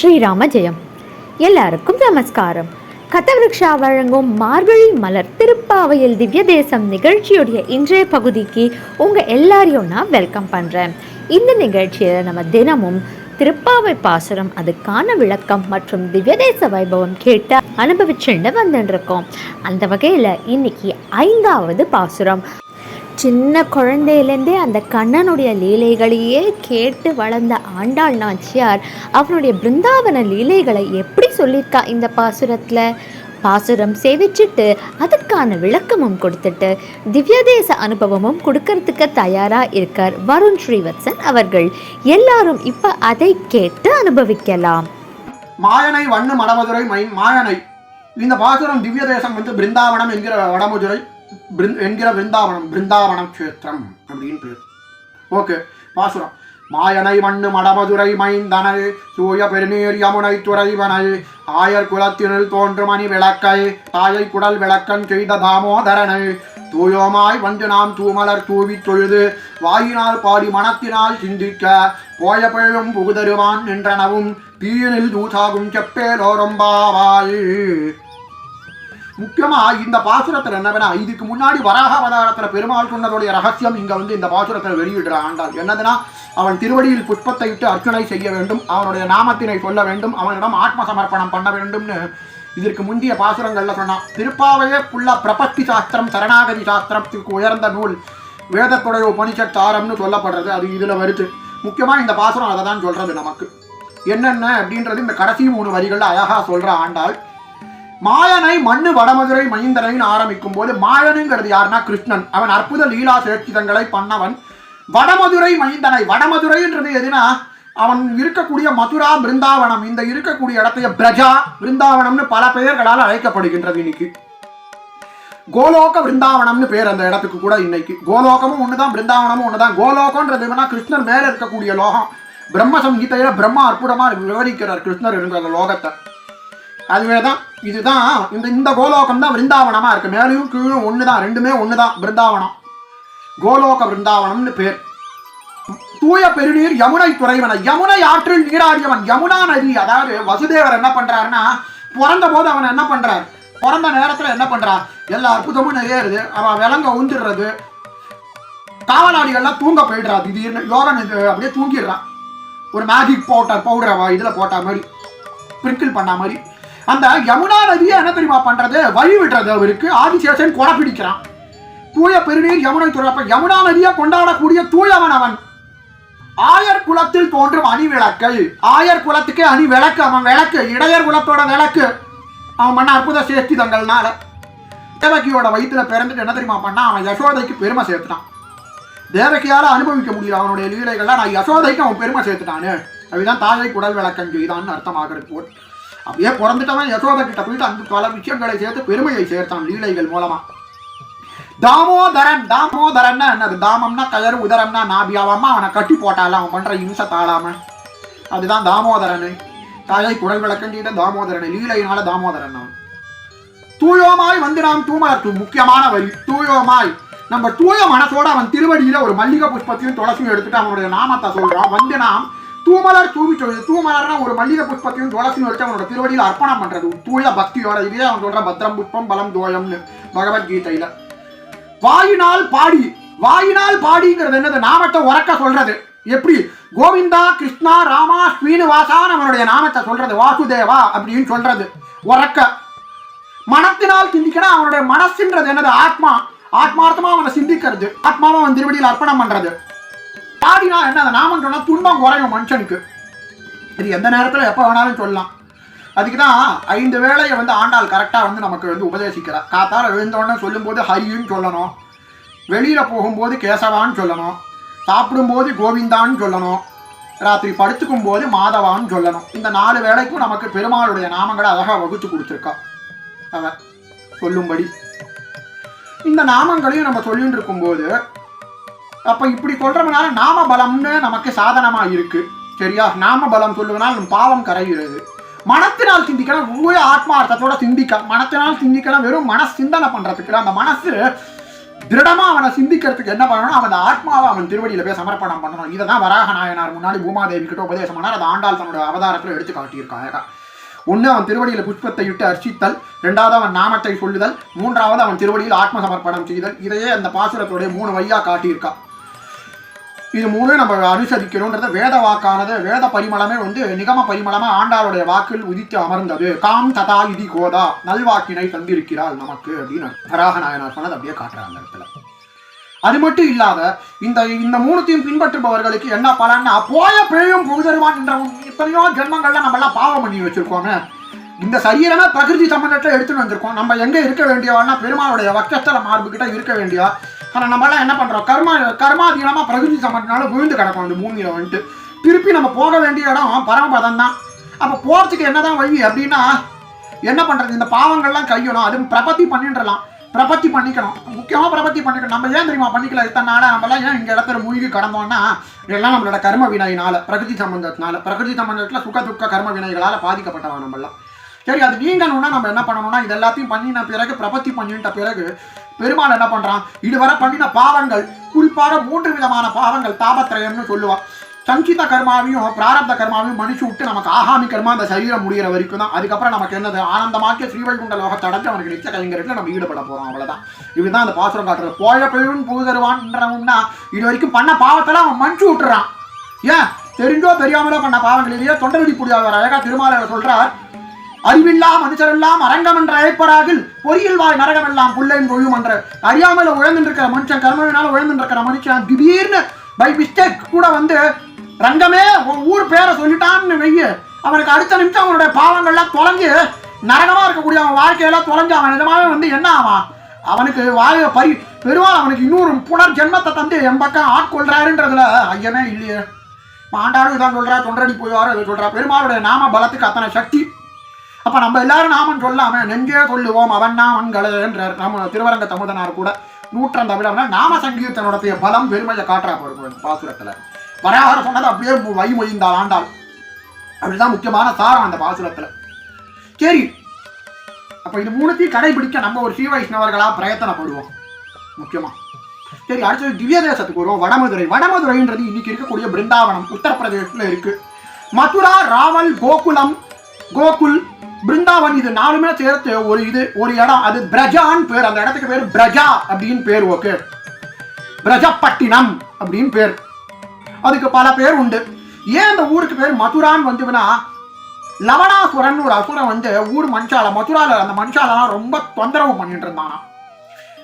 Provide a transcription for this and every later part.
ஸ்ரீராம ஜெயம். எல்லாருக்கும் நமஸ்காரம். கதவிருக்ஷா வழங்கும் மார்கழி மலர் திருப்பாவையில் திவ்ய தேசம் நிகழ்ச்சியுடைய இன்றைய பகுதிக்கு உங்கள் எல்லாரையும் நான் வெல்கம் பண்ணுறேன் இந்த நிகழ்ச்சியில் நம்ம தினமும் திருப்பாவை பாசுரம் அதுக்கான விளக்கம் மற்றும் திவ்யதேச வைபவம் கேட்டு அனுபவிச்சுட்டு வந்துட்டுருக்கோம் அந்த வகையில் இன்னைக்கு ஐந்தாவது பாசுரம். சின்ன குழந்தையிலேருந்தே அந்த கண்ணனுடைய லீலைகளையே கேட்டு வளர்ந்த ஆண்டாள் நாச்சியார் அவனுடைய பிருந்தாவன லீலைகளை எப்படி சொல்லியிருக்கா இந்த பாசுரத்தில்? பாசுரம் சேவிச்சுட்டு அதுக்கான விளக்கமும் கொடுத்துட்டு திவ்யதேச அனுபவமும் கொடுக்கறதுக்கு தயாராக இருக்கார் வருண் ஸ்ரீவத்சன் அவர்கள். எல்லாரும் இப்போ அதை கேட்டு அனுபவிக்கலாம். மாயனை வண்ணு மடமதுரை மாயனை. இந்த பாசுரம் திவ்யதேசம் வந்து பிருந்தாவனம் என்கிற வடமதுரை. என்கிற பிருந்தாவனம் பிருந்தாவனம் கஷேத்திரம் அப்படின்னு பேர். ஓகே பாசுரம் மாயனை மண்ணு மடமதுரை மைந்தனை சூய பெருநீர் யமுனை துறைவனை ஆயர் குலத்தினில் தோன்றும் அணி விளக்கை தாயை குடல் விளக்கன் செய்த தாமோதரனை தூயோமாய் வந்து நாம் தூமலர் தூவி தொழுது வாயினால் பாடி மனத்தினால் சிந்திக்க போய பெழும் புகுதருவான் நின்றனவும் தீயனில் தூசாகும் செப்பேலோரம்பாவாய் முக்கியமா இந்த பாசுரத்துல என்னவெனா இதுக்கு முன்னாடி வராக அவதாரத்துல பெருமாள் சொன்னதுடைய ரகசியம் இங்க வந்து இந்த பாசுரத்துல வெளியிடுற ஆண்டாள். என்னதுன்னா அவன் திருவடியில் புஷ்பத்தை இட்டு அர்ச்சனை செய்ய வேண்டும் அவனுடைய நாமத்தினை சொல்ல வேண்டும் அவனிடம் ஆத்ம சமர்ப்பணம் பண்ண வேண்டும்னு இதற்கு முந்தைய பாசுரங்கள்ல சொன்னான் திருப்பாவையே புள்ள பிரபத்தி சாஸ்திரம் சரணாகதி சாஸ்திரத்துக்கு உயர்ந்த நூல் வேதத்துடைய உபனிஷத் தாரம்னு சொல்லப்படுறது அது இதுல வருது. முக்கியமா இந்த பாசுரம் அதை தான் சொல்றது நமக்கு. என்னென்ன அப்படின்றது இந்த கடைசி மூணு வரிகள்ல அழகா சொல்ற ஆண்டாள். மாயனை மண்ணு வடமதுரை மைந்தனைன்னு ஆரம்பிக்கும் போது மாயனுங்கிறது யாருன்னா கிருஷ்ணன். அவன் அற்புத லீலா சேர்த்திதங்களை பண்ணவன். வடமதுரை மைந்தனை வடமதுரைன்றது எதுனா அவன் இருக்கக்கூடிய மதுரா பிருந்தாவனம். இந்த இருக்கக்கூடிய இடத்தைய பிரஜா பிருந்தாவனம்னு பல பெயர்களால் அழைக்கப்படுகின்றது இன்னைக்கு. கோலோக பிருந்தாவனம்னு பேர் அந்த இடத்துக்கு கூட இன்னைக்கு. கோலோகமும் ஒண்ணுதான் பிருந்தாவனமும் ஒண்ணுதான். கோலோகன்றது என்னன்னா கிருஷ்ணர் மேல இருக்கக்கூடிய லோகம். பிரம்ம சங்கீதையில பிரம்மா அற்புதமா விவரிக்கிறார் கிருஷ்ணர் இருக்கிற லோகத்தை. அதுவே தான் இதுதான் இந்த இந்த கோலோகம் தான் விருந்தாவனமாக இருக்குது மேலையும் கீழும் ஒன்று தான் ரெண்டுமே ஒன்று தான் பிருந்தாவனம் கோலோக பிருந்தாவனம்னு பேர். தூய பெருநீர் யமுனை துறைவன யமுனை ஆற்றில் நீராடியவன் யமுனா நதி. அதாவது வசுதேவர் என்ன பண்றாருன்னா பிறந்த போது அவன் என்ன பண்றார்? பிறந்த நேரத்துல என்ன பண்றான் எல்லா அற்புதமும் நிறையறது அவன் விலங்க உந்துடுறது காவலாளிகள்லாம் தூங்க போயிடுறா திடீர்னு யோகன் இது அப்படியே தூங்கிடுறான். ஒரு மேஜிக் பவுடர் பவுடர் அவ இதுல போட்ட மாதிரி. ஸ்ப்ரிங்கிள் பண்ண மாதிரி. அந்த யமுனா நதியை என்ன தெரியுமா பண்றது? வழி விடுறது அவருக்கு. ஆதிசேஷன் கொடை பிடிக்கிறான். தூய பெருநீர் யமுனை துறப்ப யமுனா நதியை கொண்டாடக்கூடிய தூயவன் அவன். ஆயர் குலத்தில் தோன்றும் அணி விளக்கை ஆயர் குலத்துக்கே அணி விளக்கு அவன் விளக்கு. இடையர் குலத்தோட விளக்கு. அவன் பண்ண அற்புத சேஷ்டிதங்கள்னால தேவகியோட வயிற்றுல பிறந்துட்டு என்ன தெரியுமா பண்ணா அவன் யசோதைக்கு பெருமை சேர்த்துட்டான். தேவகியால அனுபவிக்க முடியல. அவனுடைய லீலைகள்லாம் நான் யசோதைக்கு அவன் பெருமை சேர்த்துட்டானு. அதுதான் தாயை குடல் விளக்கம் செய்தான்னு அர்த்தமாகிறது போல். அப்படியே பிறந்துட்டவன் யசோதை கிட்ட போயிட்டு அந்த பல விஷயங்களை சேர்த்து பெருமையை சேர்த்தான் லீலைகள் மூலமா. தாமோதரன் தாமோதரன்னா என்னது? தாமம்னா கயறு உதரம்னா நாபியாவாம அவனை கட்டி போட்டால அவன் பண்ற இம்சை அதுதான் தாமோதரன். தாயை குடல் விளக்கண்டிட்ட தாமோதரன். லீலையினால தாமோதரன் அவன். தூயோமாய் வந்து நாம் தூமலர் முக்கியமான வரி தூயோமாய். நம்ம தூய மனசோட அவன் திருவடியில ஒரு மல்லிகை புஷ்பத்தையும் துளசியும் எடுத்துட்டு அவனுடைய நாமத்தை சொல்றான். வந்து நாம் தூமலர் தூவி தூமலர்னா ஒரு மல்லிகை புஷ்பத்தையும் துளசியும் வச்சு அவனோட திருவடியில் அர்ப்பணம் பண்றது. தூய பக்தியோட இதே அவன் சொல்ற பத்ரம் புஷ்பம் பலம் தோயம்னு பகவத்கீதையில வாயினால் பாடி வாயினால் பாடிங்கிறது என்னது? நாமத்தை உறக்க சொல்றது. எப்படி? கோவிந்தா கிருஷ்ணா ராமா ஸ்ரீனிவாசான் அவனுடைய நாமத்தை சொல்றது. வாசுதேவா அப்படின்னு சொல்றது. உறக்க. மனத்தினால் சிந்திக்கணும் அவனுடைய மனசுன்றது என்னது? ஆத்மா. ஆத்மார்த்தமா அவனை சிந்திக்கிறது. ஆத்மாவை அவன் திருவடியில் அர்ப்பணம் பண்றது. பாடினா என்ன? அந்த நாமம் சொன்னால் துன்பம் குறையும் மனுஷனுக்கு. இது எந்த நேரத்தில் எப்போ வேணாலும் சொல்லலாம். அதுக்கு தான் ஐந்து வேளையை வந்து ஆண்டாள் கரெக்டாக வந்து நமக்கு வந்து உபதேசிக்கிறார் காத்தார எழுந்தோடனே சொல்லும்போது ஹரின்னு சொல்லணும். வெளியில் போகும்போது கேசவான்னு சொல்லணும். சாப்பிடும்போது கோவிந்தான்னு சொல்லணும். ராத்திரி படுத்துக்கும் போது மாதவான்னு சொல்லணும். இந்த நாலு வேளைக்கும் நமக்கு பெருமாளுடைய நாமங்களை அழகாக வகுத்து கொடுத்துருக்கா. அவன் சொல்லும்படி. இந்த நாமங்களையும் நம்ம சொல்லிட்டு இருக்கும்போது அப்ப இப்படி சொல்றதுனால நாம பலம்னு நமக்கு சாதனமா இருக்கு. சரியா? நாம பலம் சொல்லுவதனால் நம் பாவம் கரைகிறது. மனத்தினால் சிந்திக்கணும் ஒவ்வொரு ஆத்மார்த்தத்தோட சிந்திக்க மனத்தினால் சிந்திக்கணும் வெறும் மன சிந்தனை பண்றதுக்கு அந்த மனசு திருடமா அவனை சிந்திக்கிறதுக்கு என்ன பண்ணணும் அவன் அந்த ஆத்மாவை அவன் திருவடியில போய் சமர்ப்பணம் பண்ணணும். இதை தான் வராக நாயனார் முன்னாடி பூமாதேவி கிட்ட உபதேசம் பண்ணார். அதை ஆண்டாள் தன்னோட அவதாரத்தில் எடுத்து காட்டியிருக்கான் ஒன்று அவன் திருவடியில் புஷ்பத்தை இட்டு அர்ச்சித்தல். ரெண்டாவது அவன் நாமத்தை சொல்லுதல். மூன்றாவது அவன் திருவடியில் ஆத்ம சமர்ப்பணம் செய்தல். இதையே அந்த பாசுரத்துடைய மூணு வழியாக காட்டியிருக்கான் இது மூணு நம்ம அனுசரிக்கணும்ன்றத வேத வாக்கானது. வேத பரிமளமே வந்து நிகம பரிமளமா ஆண்டாளுடைய வாக்கில் உதித்து அமர்ந்தது. காம் ததா இதி கோதா. நல்வாக்கினை தந்திருக்கிறாள் நமக்கு அப்படின்னு வராக நாயனார் சொன்னது அப்படியே காட்டுறாங்க அந்த இடத்துல. அது மட்டும் இல்லாத இந்த இந்த மூணுத்தையும் பின்பற்றுபவர்களுக்கு என்ன பலன்னா போய பிழையும் புகுதருவான் என்ற எத்தனையோ ஜென்மங்கள்ல நம்ம எல்லாம் பாவம் பண்ணி வச்சிருக்கோங்க இந்த சரீரமே பிரகிருதி சம்பந்தத்தை எடுத்துட்டு வந்திருக்கோம். நம்ம எங்க இருக்க வேண்டியவான்னா பெருமாளுடைய வக்கஸ்தல மார்பு கிட்ட இருக்க வேண்டியா? ஆனால் நம்மளாம் என்ன பண்ணுறோம் கர்மா கர்மாதீனமாக பிரகிருதி சம்பந்தனால விழுந்து கிடக்கும் அந்த பூமியில் வந்துட்டு. திருப்பி நம்ம போக வேண்டிய இடம் பரமபதம் தான் அப்போ போகிறதுக்கு என்ன என்னதான் வழி அப்படின்னா என்ன பண்ணுறது இந்த பாவங்கள்லாம் கையணும். அதுவும் பிரபத்தி பண்ணின்றலாம் பிரபத்தி பண்ணிக்கணும். முக்கியமாக பிரபத்தி பண்ணிக்கணும். நம்ம ஏன் தெரியுமா பண்ணிக்கல? இத்தனை நாளாக நம்ம ஏன் இங்கே இடத்துல மூழ்கி கடந்தோம்னா இதெல்லாம் நம்மளோட கர்ம வினையினால் பிரகிருதி சம்பந்தத்தினால. பிரகிருதி சம்பந்தத்தில் சுக துக்க கர்ம வினைகளால் பாதிக்கப்பட்டவன் நம்மளாம் சரி அது நீங்கணும்னா நம்ம என்ன பண்ணணும்னா இது எல்லாத்தையும் பண்ணின பிறகு பிரபத்தி பண்ணிட்ட பிறகு பெருமாள் என்ன பண்ணுறான் இதுவரை பண்ணின பாவங்கள் குறிப்பாக மூன்று விதமான பாவங்கள் தாபத்திரயம்னு சொல்லுவான் சஞ்சித கர்மாவையும் பிராரப்த கர்மாவையும் மன்னிச்சு விட்டு நமக்கு ஆகாமி கர்மா அந்த சரீரம் முடிகிற வரைக்கும் தான். அதுக்கப்புறம் நமக்கு என்னது? ஆனந்தமாக்கிய ஸ்ரீவைகுண்ட லோகத்தை அடைஞ்சு அவனுக்கு நிச்சய கைங்கரத்தில் நம்ம ஈடுபட போகிறோம் அவ்வளோதான் இதுதான் அந்த பாசுரம் காட்டுறது. போய பெரும் புகுதருவான்றவன்னா இது வரைக்கும் பண்ண பாவத்தெல்லாம் அவன் மன்னிச்சு விட்டுறான். ஏன்? தெரிஞ்சோ தெரியாமலோ பண்ண பாவங்கள் இல்லையா? தொண்டரடி புடியாதவர் அழகா திருமாவளவர் சொல்றார் அறிவில்லா மனுஷரெல்லாம் அரங்கம் என்ற அழைப்பராகில் பொறியில் வாய் நரகமெல்லாம் புல்லையும் தொழும் என்ற அறியாமல் உழந்துருக்கிற மனுஷன் கர்மவினால உழந்துருக்கிற மனுஷன் திடீர்னு பை மிஸ்டேக் கூட வந்து ரங்கமே உன் ஊர் பேரை சொல்லிட்டான்னு வெய்ய. அவனுக்கு அடுத்த நிமிஷம் அவனுடைய பாவங்கள்லாம் தொலைஞ்சு நரகமாக இருக்கக்கூடிய அவன் வாழ்க்கையெல்லாம் தொலைஞ்சு அவன் நிஜமாவே வந்து என்ன ஆவான்? அவனுக்கு வாழ பரி பெருமாள் அவனுக்கு இன்னொரு புனர் ஜென்மத்தை தந்து என் பக்கம் ஆட்கொள்றாருன்றதுல ஐயமே இல்லையே. ஆண்டாடும் இதான் சொல்றா தொண்டரடி போயாரோ இதை சொல்றா. பெருமாளுடைய நாம பலத்துக்கு அத்தனை சக்தி. அப்போ நம்ம எல்லாரும் நாமன் சொல்லாம நெஞ்சே சொல்லுவோம் அவன் நாமன்களே என்றார் நம்ம திருவரங்க தமுதனார் கூட நூற்றாண்டு தமிழர்னா நாம சங்கீர்த்தனுடைய பலம் பெருமையை காட்டுறா போயிருக்கும் பாசுரத்தில். வராகர் சொன்னது அப்படியே வைமொழிந்தாள் ஆண்டாள். அப்படிதான் முக்கியமான சாரம் அந்த பாசுரத்தில். சரி. அப்போ இது மூணுத்தையும் கடைபிடிக்க நம்ம ஒரு ஸ்ரீ வைஷ்ணவர்களாக பிரயத்தனப்படுவோம். முக்கியமாக சரி அடுத்தது திவ்ய தேசத்துக்கு வருவோம். வடமதுரை. வடமதுரைன்றது இன்னைக்கு இருக்கக்கூடிய பிருந்தாவனம். உத்தரப்பிரதேசத்தில் இருக்கு. மதுரா ராவல் கோகுலம் கோகுல் பிருந்தாவன் இது நாலுமே சேர்த்து ஒரு இது ஒரு இடம். அது பிரஜான்னு பேர். அந்த இடத்துக்கு பேர் பிரஜா அப்படின்னு பேர் ஓகே. பிரஜப்பட்டினம் அப்படின்னு பேர். அதுக்கு பல பேர் உண்டு. ஏன் அந்த ஊருக்கு பேர் மதுரான்னு வந்துன்னா லவணாசுரன் ஒரு அசுரன் வந்து ஊர் மனுஷால மதுரால அந்த மனுஷாலாம் ரொம்ப தொந்தரவு பண்ணிட்டு இருந்தானா.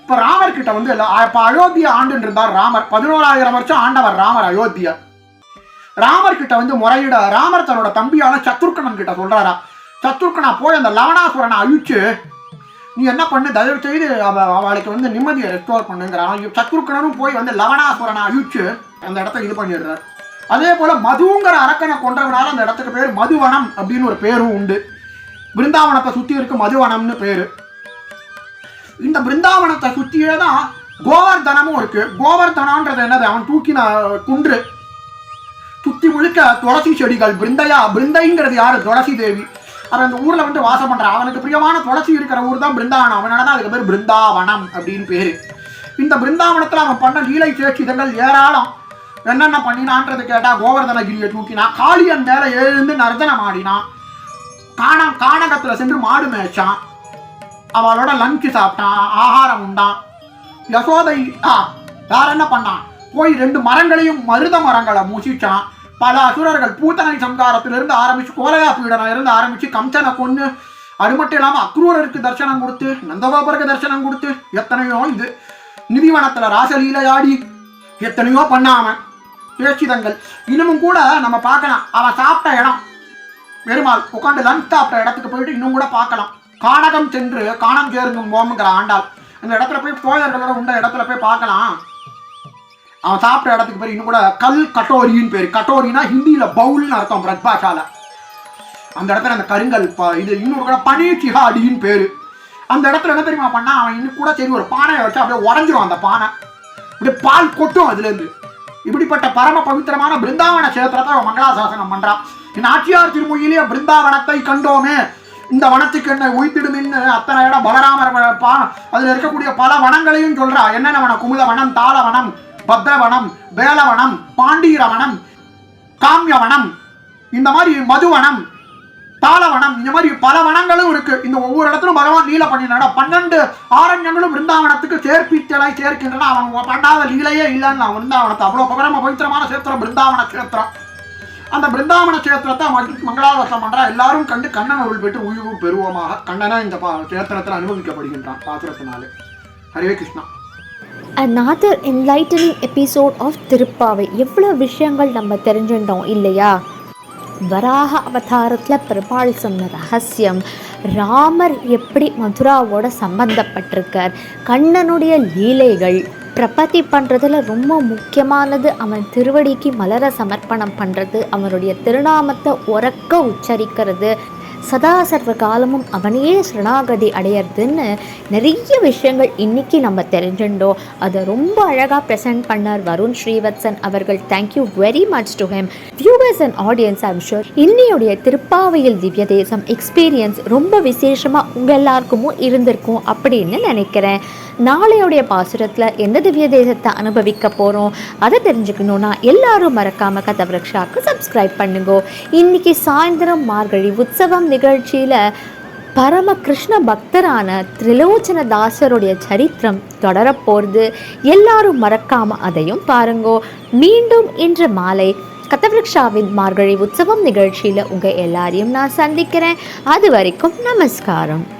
இப்ப ராமர் கிட்ட வந்து இப்போ இப்ப அயோத்தியா ஆண்டு இருந்தார் ராமர். பதினோராயிரம் வருஷம் ஆண்டவர் ராமர் அயோத்தியா. ராமர் கிட்ட வந்து முறையிட ராமர் தன்னோட தம்பியான சத்ருக்கணன் கிட்ட சொல்றாரா சத்ருக்கனா போய் அந்த லவணாசுரனை அழிச்சு நீ என்ன பண்ணு? தயவு செய்து அவ அவளுக்கு வந்து நிம்மதியை ரெஸ்டோர் பண்ணுங்கிறான் சத்ருக்கணனும் போய் வந்து லவணாசுரனை அழிச்சு அந்த இடத்த இது பண்ணிடுறார். அதே போல மதுங்கிற அரக்கனை கொன்றவனால அந்த இடத்துக்கு பேர் மதுவனம் அப்படின்னு ஒரு பேரும் உண்டு. பிருந்தாவனத்தை சுத்தி இருக்கு மதுவனம்னு பேரு. இந்த பிருந்தாவனத்தை சுத்தியே தான் கோவர்தனமும் இருக்கு. கோவர்தனன்றது என்னது? அவன் தூக்கின குன்று. சுத்தி முழுக்க துளசி செடிகள் பிருந்தையா பிருந்தைங்கிறது யாரு? துளசி தேவி. அவன் அந்த ஊர்ல வந்து வாசம் பண்றான் அவனுக்கு பிரியமான துளசி இருக்கிற ஊர் தான் பிருந்தாவனம். அவனால தான் அதுக்கு பேர் பிருந்தாவனம் அப்படின்னு பேரு. இந்த பிருந்தாவனத்துல அவன் பண்ண லீலை சேட்சிதங்கள் ஏராளம். என்னென்ன பண்ணினான்றது கேட்டா கோவர்தனகிரியை தூக்கினா காளியன் மேல எழுந்து நர்தனம் ஆடினான். காண காணகத்துல சென்று மாடு மேய்ச்சான். அவளோட லஞ்சு சாப்பிட்டான் ஆகாரம் உண்டான். யசோதை ஆ வேற என்ன பண்ணான்? போய் ரெண்டு மரங்களையும் மருத மரங்களை மூசிச்சான். பல அசுரர்கள் பூத்தனை சம்காரத்திலிருந்து ஆரம்பிச்சு கோலையா பீடனம் இருந்து ஆரம்பிச்சு கம்சனை கொண்டு அது மட்டும் இல்லாமல் அக்ரூரருக்கு தரிசனம் கொடுத்து நந்தகோபருக்கு தரிசனம் கொடுத்து எத்தனையோ இது நிதிவனத்தில் ராசலீலையாடி எத்தனையோ பண்ணாம பேச்சிதங்கள். இன்னமும் கூட நம்ம பார்க்கலாம். அவன் சாப்பிட்ட இடம் பெருமாள் உட்காந்து லஞ்ச் சாப்பிட்ட இடத்துக்கு போயிட்டு இன்னும் கூட பார்க்கலாம். கானகம் சென்று காணம் சேர்ந்தும் போம்ங்கிற ஆண்டாள். அந்த இடத்துல போய் தோழர்களோட உண்ட இடத்துல போய் பார்க்கலாம். அவன் சாப்பிட்ட இடத்துக்கு பேர் இன்னும் கூட கல் கட்டோரின்னு பேர். கட்டோரினா ஹிந்தியில் பவுல்னு அர்த்தம் பிரத் பாஷால அந்த இடத்துல அந்த கருங்கல் இது இன்னொரு கூட பனீர் சிஹாடின்னு பேர். அந்த இடத்துல என்ன தெரியுமா பண்ணா அவன் இன்னும் கூட சரி ஒரு பானையை வச்சு அப்படியே உடஞ்சிரும் அந்த பானை. அப்படியே பால் கொட்டும் அதுலேருந்து. இப்படிப்பட்ட பரம பவித்திரமான பிருந்தாவன கஷேத்திரத்தை அவன் மங்களாசாசனம் பண்ணுறான் என் ஆட்சியார் திருமொழியிலே பிருந்தாவனத்தை கண்டோமே. இந்த வனத்துக்கு என்ன உயிர்த்திடுமின்னு அத்தனை இடம் பலராமர் பா அதில் இருக்கக்கூடிய பல வனங்களையும் சொல்கிறா என்னென்ன வனம்? குமுத வனம் தாளவனம் பத்ரவனம் வேலவனம் பாண்டீரவனம் காமியவனம் இந்த மாதிரி மதுவனம் தாளவனம் இந்த மாதிரி பல வனங்களும் இருக்கு. இந்த ஒவ்வொரு இடத்திலும் பகவான் லீலை பண்ணினாடா பன்னெண்டு ஆரண்யங்களும் பிருந்தாவனத்துக்கு சேர்ப்பித்தலாய் சேர்க்கின்றன. அவன் பண்ணாத லீலையே இல்லைன்னு விருந்தாவனத்தை அவ்வளோ பகரம பவித்திரமான சேத்திரம் பிருந்தாவன சேத்திரம். அந்த பிருந்தாவன சேத்திரத்தை மங்களாவசம் பண்றா. எல்லாரும் கண்டு கண்ணன் அருள் பெற்று உயிர்வு பெறுவோமாக கண்ணனா இந்த பா- சேத்திரத்தில் அனுபவிக்கப்படுகின்றான் பாசுரத்தினாலே Hare Krishna. Another enlightening episode of Thiruppavai எவ்வளோ விஷயங்கள் நம்ம தெரிஞ்சுட்டோம் இல்லையா? வராக அவதாரத்தில் பிரபால் சொன்ன ரகசியம் ராமர் எப்படி மதுராவோட சம்பந்தப்பட்டிருக்கார் கண்ணனுடைய லீலைகள் பிரபத்தி பண்ணுறதுல ரொம்ப முக்கியமானது அவன் திருவடிக்கு மலர சமர்ப்பணம் பண்ணுறது அவனுடைய திருநாமத்தை உறக்க உச்சரிக்கிறது சதா சர்வ காலமும் அவனையே சரணாகதி அடையிறதுன்னு நிறைய விஷயங்கள் இன்னைக்கு நம்ம தெரிஞ்சுட்டோம் அதை ரொம்ப அழகாக ப்ரெசென்ட் பண்ணார் வருண் ஸ்ரீவத்சன் அவர்கள். Thank you very much to them viewers and audience I'm sure இன்னையுடைய திருப்பாவையில் திவ்ய தேசம் எக்ஸ்பீரியன்ஸ் ரொம்ப விசேஷமாக உங்கள் எல்லாருக்குமும் இருந்திருக்கும் அப்படின்னு நினைக்கிறேன். நாளையுடைய பாசுரத்தில் எந்த திவ்ய தேசத்தை அனுபவிக்க போகிறோம் அதை தெரிஞ்சுக்கணுன்னா எல்லாரும் மறக்காமல் கதை விரக்ஷாவுக்கு சப்ஸ்கிரைப் பண்ணுங்க. இன்றைக்கி சாயந்தரம் மார்கழி உற்சவம் நிகழ்ச்சியில் பரம கிருஷ்ண பக்தரான திரிலோச்சன தாசருடைய சரித்திரம் தொடரப்போகிறது எல்லாரும் மறக்காமல் அதையும் பாருங்கோ. மீண்டும் இன்று மாலை கதவிருக்ஷாவின் மார்கழி உற்சவம் நிகழ்ச்சியில் உங்கள் எல்லாரையும் நான் சந்திக்கிறேன். அது வரைக்கும் நமஸ்காரம்.